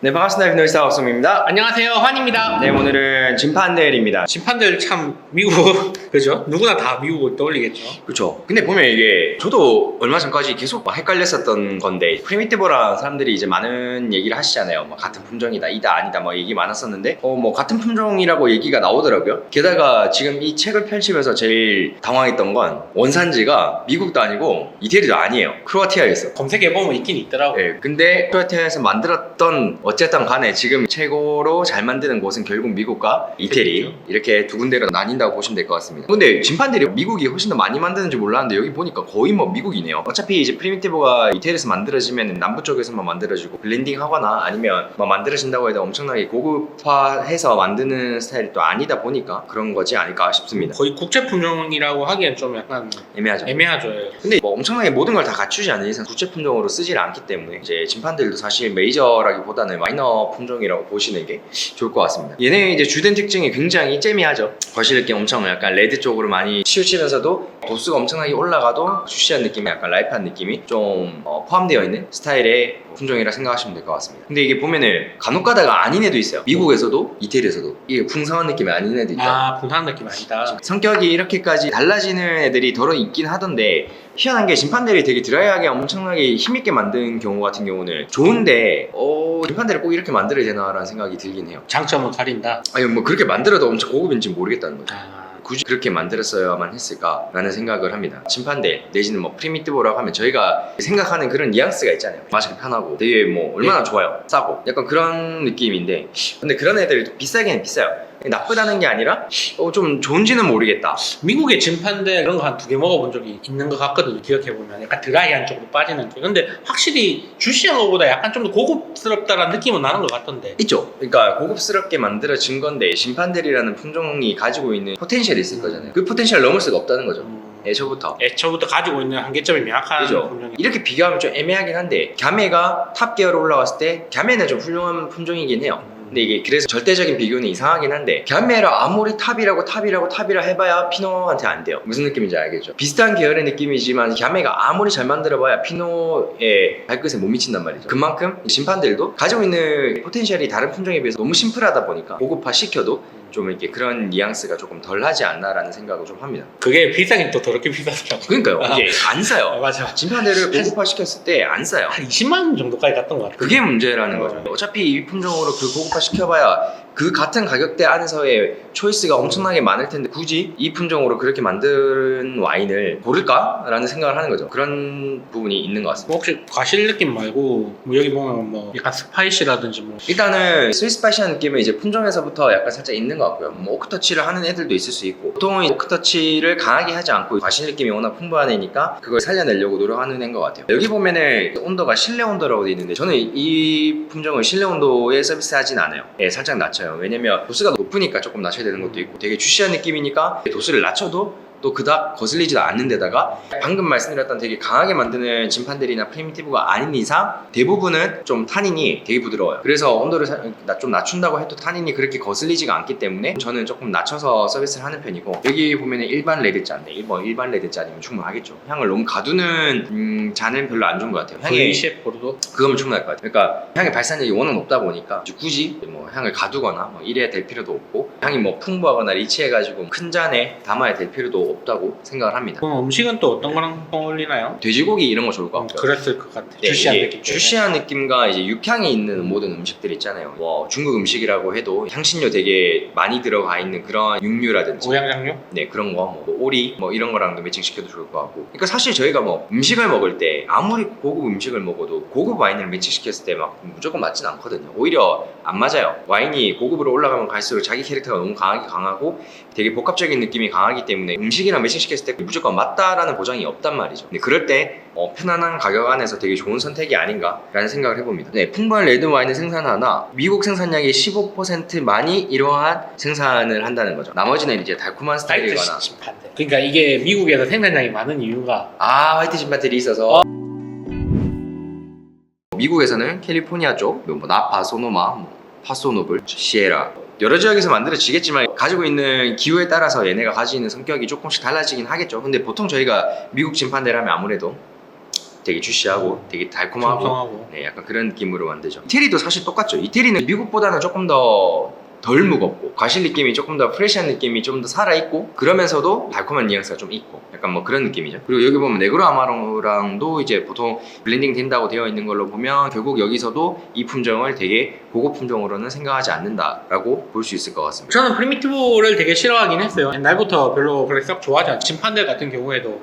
네 반갑습니다. 비노이스타 박성입니다. 안녕하세요. 환입니다. 네 오늘은 진판대일입니다. 심판들 참 미국 그죠? 누구나 다 미국을 떠올리겠죠. 그렇죠 근데 보면 이게 저도 얼마 전까지 계속 막 헷갈렸었던 건데 프리미티브랑 사람들이 이제 많은 얘기를 하시잖아요. 뭐 같은 품종이다 이다 아니다 뭐 얘기 많았었는데 어 뭐 같은 품종이라고 얘기가 나오더라고요. 게다가 지금 이 책을 펼치면서 제일 당황했던 건 원산지가 미국도 아니고 이태리도 아니에요. 크로아티아에 있어. 검색해보면 있긴 있더라고 예, 근데 크로아티아에서 만들었던 어쨌든 간에 지금 최고로 잘 만드는 곳은 결국 미국과 이태리. 이렇게 두 군데로 나뉜다고 보시면 될 것 같습니다. 근데 진판들이 미국이 훨씬 더 많이 만드는지 몰랐는데 여기 보니까 거의 뭐 미국이네요. 어차피 이제 프리미티브가 이태리에서 만들어지면 남부 쪽에서만 만들어지고 블렌딩 하거나 아니면 뭐 만들어진다고 해도 엄청나게 고급화해서 만드는 스타일이 또 아니다 보니까 그런 거지 않을까 싶습니다. 거의 국제 품종이라고 하기엔 좀 약간 애매하죠. 애매하죠 근데 뭐 엄청나게 모든 걸 다 갖추지 않는 이상 국제 품종으로 쓰질 않기 때문에 이제 진판들도 사실 메이저라기보다는 마이너 품종이라고 보시는 게 좋을 것 같습니다. 얘네 이제 주된 특징이 굉장히 재미하죠. 거실 느낌 엄청 약간 레드 쪽으로 많이 치우치면서도 도수가 엄청나게 올라가도 주시한 느낌이 약간 라이프한 느낌이 좀 어, 포함되어 있는 스타일의 품종이라 생각하시면 될 것 같습니다. 근데 이게 보면은 간혹 가다가 아닌 애도 있어요. 미국에서도 이태리에서도 이게 풍성한 느낌이 아닌 애도 있죠. 아 분한 느낌 아니다 성격이 이렇게까지 달라지는 애들이 더러 있긴 하던데 희한한 게 심판들이 되게 드라이하게 엄청나게 힘있게 만든 경우 같은 경우는 좋은데 어 심판들을 꼭 이렇게 만들어야 되나라는 생각이 들긴 해요 장점을 가린다 아니 뭐 그렇게 만들어도 엄청 고급인지 모르겠다는 거죠 아, 굳이 그렇게 만들었어야만 했을까라는 생각을 합니다. 심판대 내지는 뭐 프리미티브라고 하면 저희가 생각하는 그런 뉘앙스가 있잖아요. 마시기 편하고 되게 뭐 얼마나 좋아요. 싸고 약간 그런 느낌인데 근데 그런 애들이 또 비싸긴 비싸요. 나쁘다는 게 아니라 어, 좀 좋은지는 모르겠다. 미국의 진판대 이런 거 한 두 개 먹어본 적이 있는 것 같거든요 기억해보면 약간 드라이한 쪽으로 빠지는 쪽 근데 확실히 주시한 거보다 약간 좀 더 고급스럽다라는 느낌은 나는 것 같던데 있죠. 그러니까 고급스럽게 만들어진 건데 심판들이라는 품종이 가지고 있는 포텐셜이 있을 거잖아요. 그 포텐셜을 넘을 수가 없다는 거죠. 음, 애초부터. 애초부터 가지고 있는 한계점이 명확한 그죠. 품종이 이렇게 비교하면 좀 애매하긴 한데 갸메가 탑 기어로 올라왔을 때 갸메는 좀 훌륭한 품종이긴 해요. 근데 이게 그래서 절대적인 비교는 이상하긴 한데 갸메라 아무리 탑이라고 탑이라고 탑이라 해봐야 피노한테 안 돼요. 무슨 느낌인지 알겠죠? 비슷한 계열의 느낌이지만 갸메가 아무리 잘 만들어봐야 피노의 발끝에 못 미친단 말이죠. 그만큼 심판들도 가지고 있는 포텐셜이 다른 품종에 비해서 너무 심플하다 보니까 고급화 시켜도 좀 이렇게 그런 뉘앙스가 조금 덜하지 않나라는 생각을 좀 합니다. 그게 비싸긴 또 더럽게 비싸더라고 그러니까요. 아. 이게 안 아, 싸요. 맞아 진판대를 고급화 시켰을 때 안 싸요. 한 20만 원 정도까지 갔던 것 같아 그게 문제라는 어. 거죠. 어차피 이 품종으로 그 고급화 시켜봐야 그 같은 가격대 안에서의 초이스가 엄청나게 많을 텐데 굳이 이 품종으로 그렇게 만든 와인을 고를까라는 생각을 하는 거죠. 그런 부분이 있는 것 같습니다. 뭐 혹시 과실 느낌 말고 뭐 여기 보면 뭐 약간 스파이시라든지 뭐 일단은 스위스파시한 느낌은 이제 품종에서부터 약간 살짝 있는 것 같고요. 뭐 오크터치를 하는 애들도 있을 수 있고 보통은 오크터치를 강하게 하지 않고 과실 느낌이 워낙 풍부한 애니까 그걸 살려내려고 노력하는 애인 것 같아요. 여기 보면은 온도가 실내 온도라고 돼 있는데 저는 이 품종을 실내 온도에 서비스하진 않아요. 예, 살짝 낮춰요. 왜냐면 도수가 높으니까 조금 낮춰야 되는 것도 있고 되게 주시한 느낌이니까 도수를 낮춰도 또 그닥 거슬리지도 않는 데다가 방금 말씀드렸던 되게 강하게 만드는 진판들이나 프리미티브가 아닌 이상 대부분은 좀 타닌이 되게 부드러워요. 그래서 온도를 좀 낮춘다고 해도 타닌이 그렇게 거슬리지가 않기 때문에 저는 조금 낮춰서 서비스를 하는 편이고 여기 보면은 일반 레드 잔데 일본 일반 레드 잔이면 충분하겠죠. 향을 너무 가두는 음, 잔은 별로 안 좋은 것 같아요. 향이 브이셰프 보르도 그거면 충분할 것 같아요. 그러니까 향의 발산력이 워낙 높다 보니까 굳이 뭐 향을 가두거나 뭐 이래야 될 필요도 없고 향이 뭐 풍부하거나 리치해가지고 큰 잔에 담아야 될 필요도 없다고 생각을 합니다. 그럼 음식은 또 어떤 거랑 어울리나요? 돼지고기 이런 거 좋을 것 음, 같고요. 그랬을 것 같아 네, 주시한 이게 느낌. 주시한 느낌과 이제 육향이 있는 모든 음식들 있잖아요. 뭐 중국 음식이라고 해도 향신료 되게 많이 들어가 있는 그런 육류라든지 오양장류? 네 그런 거, 뭐 오리 뭐 이런 거랑도 매칭시켜도 좋을 것 같고. 그러니까 사실 저희가 뭐 음식을 먹을 때 아무리 고급 음식을 먹어도 고급 와인을 매칭시켰을 때 막 무조건 맞진 않거든요. 오히려 안 맞아요. 와인이 고급으로 올라가면 갈수록 자기 캐릭터가 너무 강하게 강하고 되게 복합적인 느낌이 강하기 때문에 음식 이랑 매칭시켰을 때 무조건 맞다라는 보장이 없단 말이죠. 근데 그럴 때 어, 편안한 가격 안에서 되게 좋은 선택이 아닌가라는 생각을 해봅니다. 네, 풍부한 레드 와인을 생산하나 미국 생산량의 15% 많이 이러한 생산을 한다는 거죠. 나머지는 이제 달콤한 스타일이거나 심판대 그러니까 이게 미국에서 생산량이 많은 이유가 아 화이트 진파들이 있어서 미국에서는 캘리포니아 쪽, 뭐 나파, 소노마, 뭐 파소노블, 시에라 여러 지역에서 만들어지겠지만 가지고 있는 기후에 따라서 얘네가 가지고 있는 성격이 조금씩 달라지긴 하겠죠. 근데 보통 저희가 미국 진판대라면 아무래도 되게 주시하고 되게 달콤하고 네, 약간 그런 느낌으로 만들죠. 이태리도 사실 똑같죠. 이태리는 미국보다는 조금 더 덜 무겁고 과실 느낌이 조금 더 프레시한 느낌이 좀 더 살아있고 그러면서도 달콤한 뉘앙스가 좀 있고 약간 뭐 그런 느낌이죠. 그리고 여기 보면 네그로 아마랑도 이제 보통 블렌딩 된다고 되어 있는 걸로 보면 결국 여기서도 이 품종을 되게 고급 품종으로는 생각하지 않는다라고 볼 수 있을 것 같습니다. 저는 프리미티브를 되게 싫어하긴 했어요. 옛날부터 별로 그렇게 썩 좋아하지 않아요. 진판들 같은 경우에도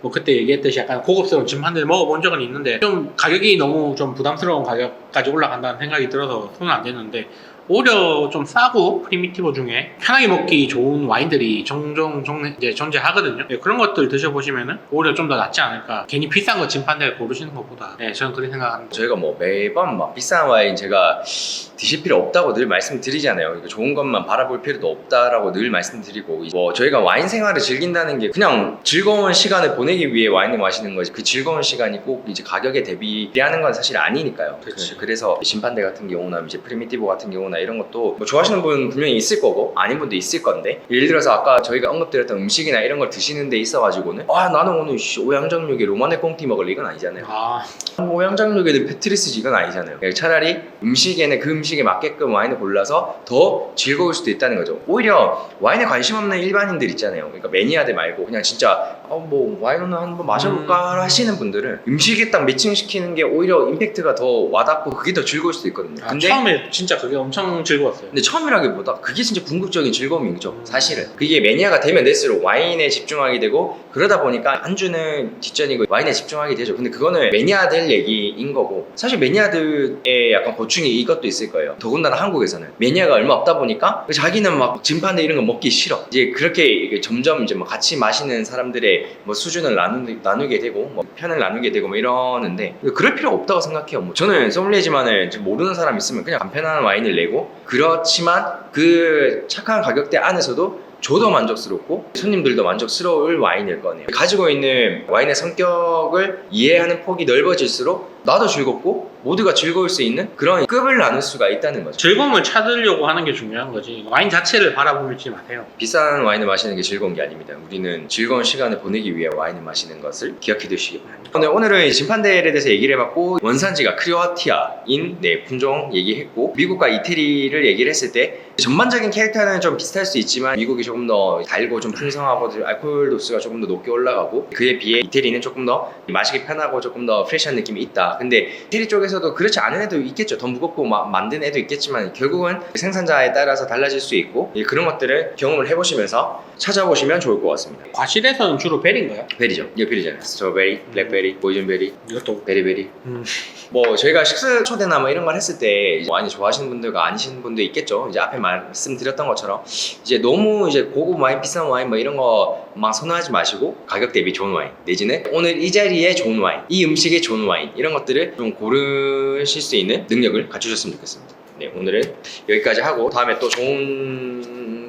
뭐 그때 얘기했듯이 약간 고급스러운 진판들 먹어본 적은 있는데 좀 가격이 너무 좀 부담스러운 가격까지 올라간다는 생각이 들어서 손은 안 댔는데 오히려 좀 싸고 프리미티브 중에 편하게 먹기 좋은 와인들이 종종 종 이제 존재하거든요. 네, 그런 것들 드셔보시면은 오히려 좀 더 낫지 않을까. 괜히 비싼 거 진판들 고르시는 것보다. 네, 저는 그렇게 생각합니다. 저희가 뭐 매번 막 비싼 와인 제가 드실 필요 없다고 늘 말씀드리잖아요. 그러니까 좋은 것만 바라볼 필요도 없다라고 늘 말씀드리고 뭐 저희가 와인 생활을 즐긴다는 게 그냥 즐거운 시간을 보내기 위해 와인을 마시는 거지 그 즐거운 시간이 꼭 이제 가격에 대비하는 건 사실 아니니까요. 그치. 그, 래서 심판대 같은 경우나 이제 프리미티브 같은 경우나 이런 것도 뭐 좋아하시는 분 분명히 있을 거고 아닌 분도 있을 건데 예를 들어서 아까 저희가 언급드렸던 음식이나 이런 걸 드시는 데 있어가지고는 아 나는 오늘 씨, 오양장육에 로마네 꽁티 먹을래 이건 아니잖아요. 아, 오양장육에는 페트리스지 이건 아니잖아요. 그러니까 차라리 음식에는 그 음식에 맞게끔 와인을 골라서 더 즐거울 수도 있다는 거죠. 오히려 와인에 관심 없는 일반인들 있잖아요. 그러니까 매니아들 말고 그냥 진짜 어, 뭐 와인 오늘 한번 마셔볼까 하시는 분들은 음식에 딱 매칭시키는 게 오히려 임팩트가 더 와닿고 그게 더 즐거울 수도 있거든요. 아, 근데 처음에 진짜 그게 엄청 즐거웠어요. 근데 처음이라기보다 그게 진짜 궁극적인 즐거움이죠 사실은. 그게 매니아가 되면 될수록 와인에 집중하게 되고 그러다 보니까 안주는 뒷전이고 와인에 집중하게 되죠. 근데 그거는 매니아들 얘기인 거고 사실 매니아들의 약간 고충이 이것도 있을 거예요. 더군다나 한국에서는. 매니아가 얼마 없다 보니까 자기는 막 진판대 이런 거 먹기 싫어. 이제 그렇게 점점 이제 뭐 같이 마시는 사람들의 뭐 수준을 나누, 나누게 되고 뭐 편을 나누게 되고 뭐 이러는데 그럴 필요 없다고 생각해요. 뭐 저는 소믈리에지만은 지금 모르는 사람 있으면 그냥 간편한 와인을 내고 그렇지만 그 착한 가격대 안에서도 저도 만족스럽고 손님들도 만족스러울 와인일 거네요. 가지고 있는 와인의 성격을 이해하는 폭이 넓어질수록 나도 즐겁고 모두가 즐거울 수 있는 그런 급을 나눌 수가 있다는 거죠. 즐거움을 찾으려고 하는 게 중요한 거지. 와인 자체를 바라보지 마세요. 비싼 와인을 마시는 게 즐거운 게 아닙니다. 우리는 즐거운 시간을 보내기 위해 와인을 마시는 것을 기억해 두시기 바랍니다. 오늘, 오늘은 진판대에 대해서 얘기를 해봤고 원산지가 크로아티아인 네, 품종 얘기했고 미국과 이태리를 얘기를 했을 때 전반적인 캐릭터는 좀 비슷할 수 있지만 미국이 조금 더 달고 좀 풍성하고 알코올 도수가 조금 더 높게 올라가고 그에 비해 이태리는 조금 더 마시기 편하고 조금 더 프레시한 느낌이 있다. 근데 이태리 쪽에서 도 그렇지 않은 애도 있겠죠. 더 무겁고 마- 만든 애도 있겠지만 결국은 생산자에 따라서 달라질 수 있고 예, 그런 것들을 경험을 해보시면서 찾아보시면 좋을 것 같습니다. 과실에서는 주로 베리인가요? 베리죠. 이거 베리잖아요. 스트로베리, 블랙베리, 보이즌베리, 이것도 베리베리. 음. 뭐 저희가 식스 초대나 뭐 이런 걸 했을 때 이제 와인을 좋아하시는 분들과 아니시는 분도 있겠죠. 이제 앞에 말씀드렸던 것처럼 이제 너무 이제 고급 와인, 비싼 와인 뭐 이런 거 막 선호하지 마시고 가격 대비 좋은 와인 내지는 오늘 이 자리에 좋은 와인, 이 음식에 좋은 와인 이런 것들을 좀 고르실 수 있는 능력을 갖추셨으면 좋겠습니다. 네 오늘은 여기까지 하고 다음에 또 좋은